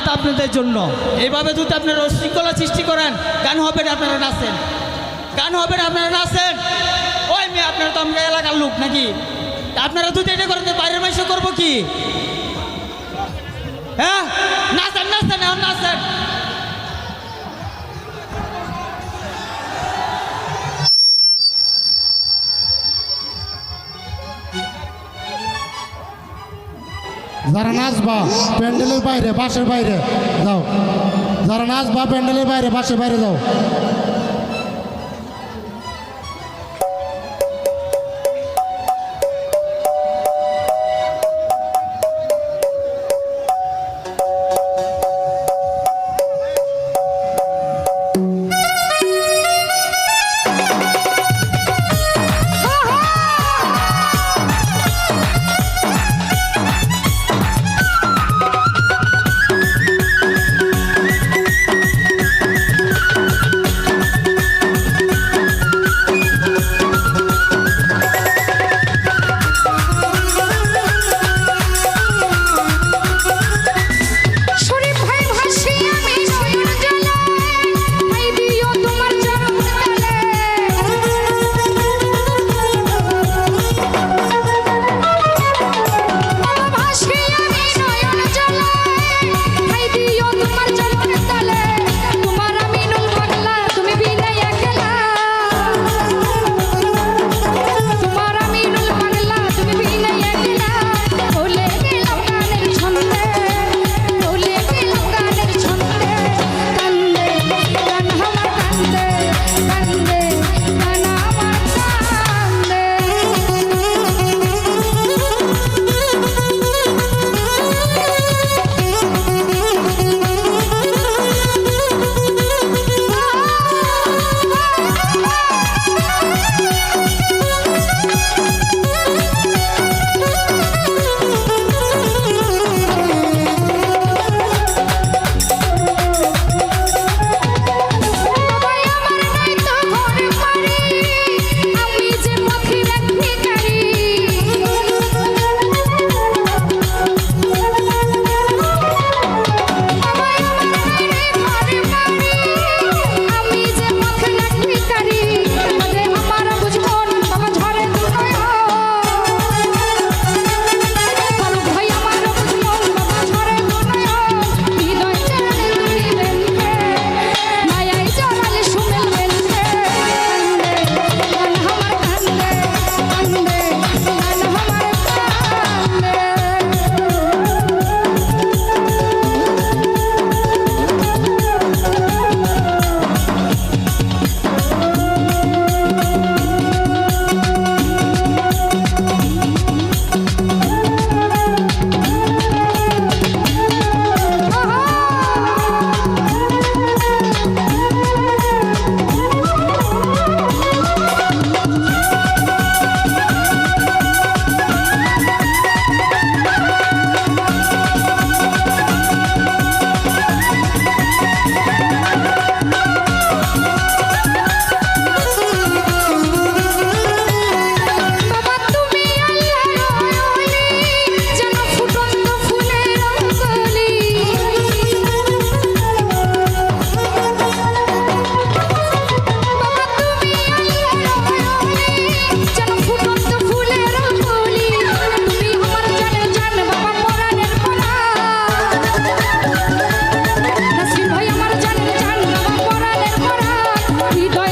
বাজনা আপনাদের জন্য। এইভাবে যদি আপনারা শৃঙ্খলা সৃষ্টি করেন, গান হবে না আপনারা নাচেন। গান হবে না আপনারা নাচেন। ওই মেয়ে, আপনারা তো আমরা এলাকার লোক নাকি? আপনারা যদি এটা করেন বাইরের মানুষ করব কি? হ্যাঁ? নাচেন নাচেন, এখন নাচেন। যারা নাচবা প্যান্ডেলের বাইরে বাসের বাইরে যাও। যারা নাচবা প্যান্ডেলের বাইরে বাসের বাইরে যাও। হৃদয়